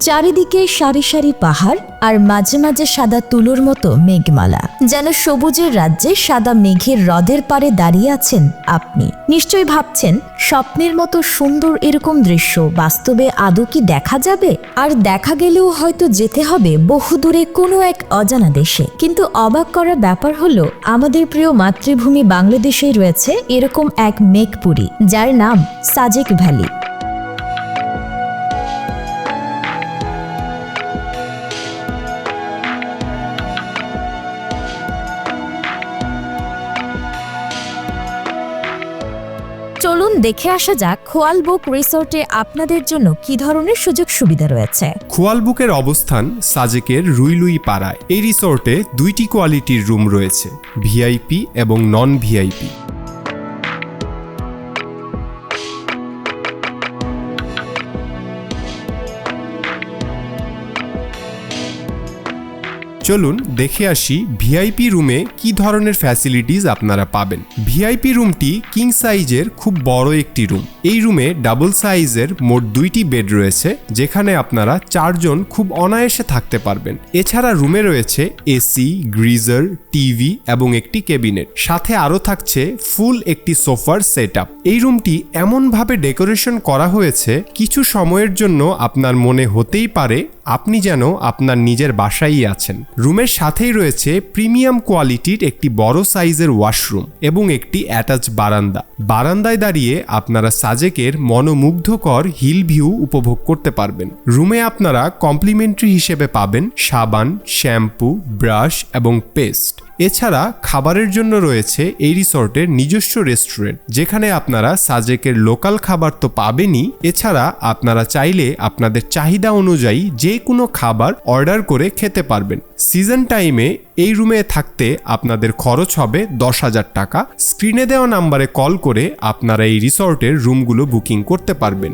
চারিদিকে সারি সারি পাহাড় আর মাঝে মাঝে সাদা তুলোর মতো মেঘমালা। যেন সবুজের রাজ্যে সাদা মেঘের হ্রদের পারে দাঁড়িয়ে আছেন আপনি। নিশ্চয়ই ভাবছেন, স্বপ্নের মতো সুন্দর এরকম দৃশ্য বাস্তবে আদৌ কি দেখা যাবে? আর দেখা গেলেও হয়তো যেতে হবে বহুদূরে কোনো এক অজানা দেশে। কিন্তু অবাক করার ব্যাপার হলো, আমাদের প্রিয় মাতৃভূমি বাংলাদেশেই রয়েছে এরকম এক মেঘপুরী, যার নাম সাজেক ভ্যালি। চলুন দেখে আসা যাক খোয়াল বুক রিসোর্টে আপনাদের জন্য কি ধরনের সুযোগ সুবিধা রয়েছে। খোয়াল বুকের অবস্থান সাজেকের রুইলুই পাড়ায়। এই রিসোর্টে দুইটি কোয়ালিটির রুম রয়েছে, ভিআইপি এবং নন ভিআইপি চলুন দেখে আসি ভিআইপি রুমে কি ধরনের ফ্যাসিলিটিস আপনারা পাবেন। ভিআইপি রুমটি কিং সাইজের খুব বড় একটি রুম এই রুমে ডাবল সাইজের মোট দুইটি বেড রয়েছে, যেখানে আপনারা চারজন খুব অনায়াসে থাকতে পারবেন। এছাড়া রুমে রয়েছে এসি গ্রিজার টিভি এবং একটি ক্যাবিনেট সাথে আরও থাকছে ফুল একটি সোফার সেট আপ এই রুমটি এমনভাবে ডেকোরেশন করা হয়েছে, কিছু সময়ের জন্য আপনার মনে হতেই পারে আপনি যেন আপনার নিজের বাসায়ই আছেন। রুমের সাথেই রয়েছে প্রিমিয়াম কোয়ালিটির একটি বড় সাইজের ওয়াশরুম এবং একটি অ্যাটাচ বারান্দা। বারান্দায় দাঁড়িয়ে আপনারা সাজেকের মনোমুগ্ধকর হিল ভিউ উপভোগ করতে পারবেন। রুমে আপনারা কমপ্লিমেন্টারি হিসেবে পাবেন সাবান, শ্যাম্পু, ব্রাশ এবং পেস্ট। এছাড়া খাবারের জন্য রয়েছে এই রিসর্টের নিজস্ব রেস্টুরেন্ট, যেখানে আপনারা সাজেকের লোকাল খাবার তো পাবেনই। এছাড়া আপনারা চাইলে আপনাদের চাহিদা অনুযায়ী যে কোনো খাবার অর্ডার করে খেতে পারবেন। সিজন টাইমে এই রুমে থাকতে আপনাদের খরচ হবে দশ হাজার টাকা। স্ক্রিনে দেওয়া নাম্বারে কল করে আপনারা এই রিসর্টের রুমগুলো বুকিং করতে পারবেন।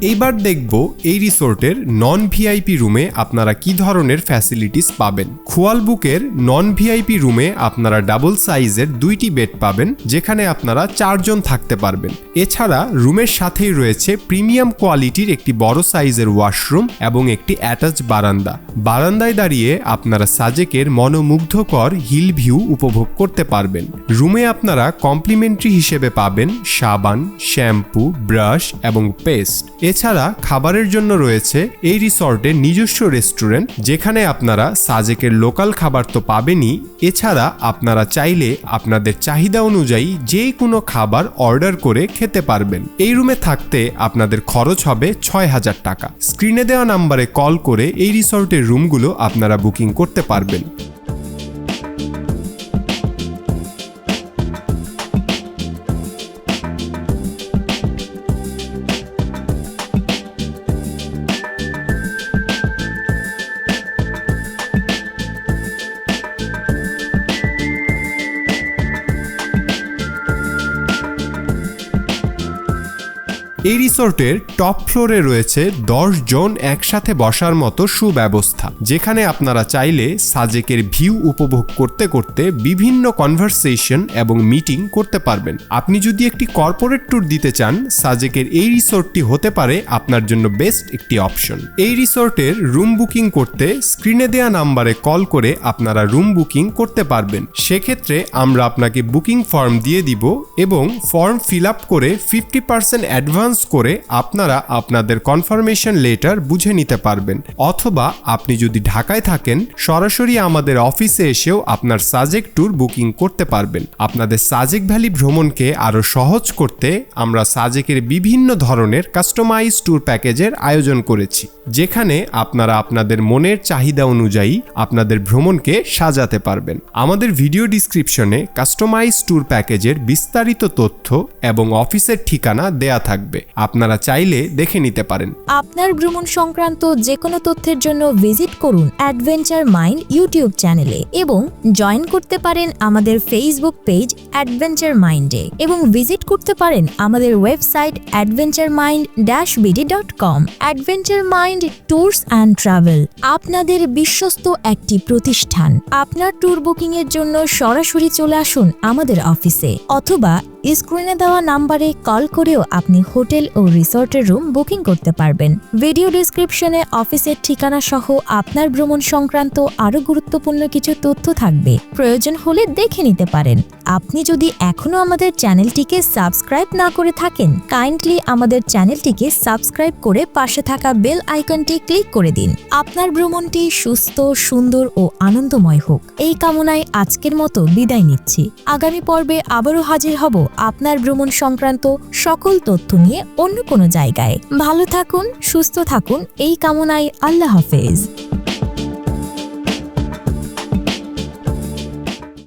এইবার দেখব এই রিসোর্টের নন ভিআইপি রুমে আপনারা কি ধরনের ফ্যাসিলিটিস পাবেন। খোয়াল বুকের নন ভিআইপি রুমে আপনারা ডাবল সাইজের দুইটি বেড পাবেন, যেখানে আপনারা চারজন থাকতে পারবেন। এছাড়া রুমের সাথেই রয়েছে প্রিমিয়াম কোয়ালিটির একটি বড় সাইজের ওয়াশরুম এবং একটি অ্যাটাচ বারান্দা। বারান্দায় দাঁড়িয়ে আপনারা সাজেকের মনোমুগ্ধকর হিল ভিউ উপভোগ করতে পারবেন। রুমে আপনারা কমপ্লিমেন্টারি হিসেবে পাবেন সাবান, শ্যাম্পু, ব্রাশ এবং পেস্ট। এছাড়া খাবারের জন্য রয়েছে এই রিসর্টের নিজস্ব রেস্টুরেন্ট, যেখানে আপনারা সাজেকের লোকাল খাবার তো পাবেনই, এছাড়া আপনারা চাইলে আপনাদের চাহিদা অনুযায়ী যে কোনো খাবার অর্ডার করে খেতে পারবেন। এই রুমে থাকতে আপনাদের খরচ হবে ছয় হাজার টাকা। স্ক্রিনে দেওয়া নাম্বারে কল করে এই রিসর্টের রুমগুলো আপনারা বুকিং করতে পারবেন। এই রিসোর্টের টপ ফ্লোরে রয়েছে দশ জন একসাথে বসার মতো সুব্যবস্থা, যেখানে আপনারা চাইলে সাজেকের ভিউ উপভোগ করতে করতে বিভিন্ন কনভারসেশন এবং মিটিং করতে পারবেন। আপনি যদি একটি কর্পোরেট ট্যুর দিতে চান, সাজেকের এই রিসোর্টটি হতে পারে আপনার জন্য বেস্ট একটি অপশন এই রিসোর্টের রুম বুকিং করতে স্ক্রিনে দেওয়া নাম্বারে কল করে আপনারা রুম বুকিং করতে পারবেন। সেক্ষেত্রে আমরা আপনাকে বুকিং ফর্ম দিয়ে দিব এবং ফর্ম ফিল আপ করে ফিফটি পার্সেন্ট অ্যাডভান্স করে আপনারা আপনাদের কনফার্মেশন লেটার বুঝে নিতে পারবেন। অথবা আপনি যদি ঢাকায় থাকেন, সরাসরি আমাদের অফিসে এসেও আপনার সাজেক ট্যুর বুকিং করতে পারবেন। আপনাদের সাজেক ভ্যালি ভ্রমণকে আরও সহজ করতে আমরা সাজেকের বিভিন্ন ধরনের কাস্টমাইজ ট্যুর প্যাকেজের আয়োজন করেছি, যেখানে আপনারা আপনাদের মনের চাহিদা অনুযায়ী আপনাদের ভ্রমণকে সাজাতে পারবেন। আমাদের ভিডিও ডিসক্রিপশনে কাস্টমাইজ ট্যুর প্যাকেজের বিস্তারিত তথ্য এবং অফিসের ঠিকানা দেয়া থাকবে। আপনারা চাইলে দেখে নিতে পারেন। আপনার ভ্রমণ সংক্রান্ত যে কোনো তথ্যের জন্য ভিজিট করুন অ্যাডভেঞ্চার মাইন্ড ইউটিউব চ্যানেলে এবং জয়েন করতে পারেন আমাদের ফেসবুক পেজ অ্যাডভেঞ্চার মাইন্ডে এবং ভিজিট করতে পারেন আমাদের website adventure mind dash BD dot com. Adventure mind tours and travel আপনাদের বিশ্বস্ত একটি প্রতিষ্ঠান। আপনার ট্যুর বুকিং এর জন্য সরাসরি চলে আসুন আমাদের অফিসে অথবা স্ক্রিনে দেওয়া নাম্বারে কল করেও আপনি হোটেল ও রিসর্টের রুম বুকিং করতে পারবেন। ভিডিও ডিসক্রিপশনে অফিসের ঠিকানা সহ আপনার ভ্রমণ সংক্রান্ত আরও গুরুত্বপূর্ণ কিছু তথ্য থাকবে। প্রয়োজন হলে দেখে নিতে পারেন। আপনি যদি এখনও আমাদের চ্যানেলটিকে সাবস্ক্রাইব না করে থাকেন কাইন্ডলি আমাদের চ্যানেলটিকে সাবস্ক্রাইব করে পাশে থাকা বেল আইকনটি ক্লিক করে দিন। আপনার ভ্রমণটি সুস্থ, সুন্দর ও আনন্দময় হোক। এই কামনায় আজকের মতো বিদায় নিচ্ছি। আগামী পর্বে আবারও হাজির হব আপনার ভ্রমণ সংক্রান্ত সকল তথ্য নিয়ে অন্য কোনো জায়গায়। ভালো থাকুন, সুস্থ থাকুন। এই কামনায় আল্লাহ হাফেজ।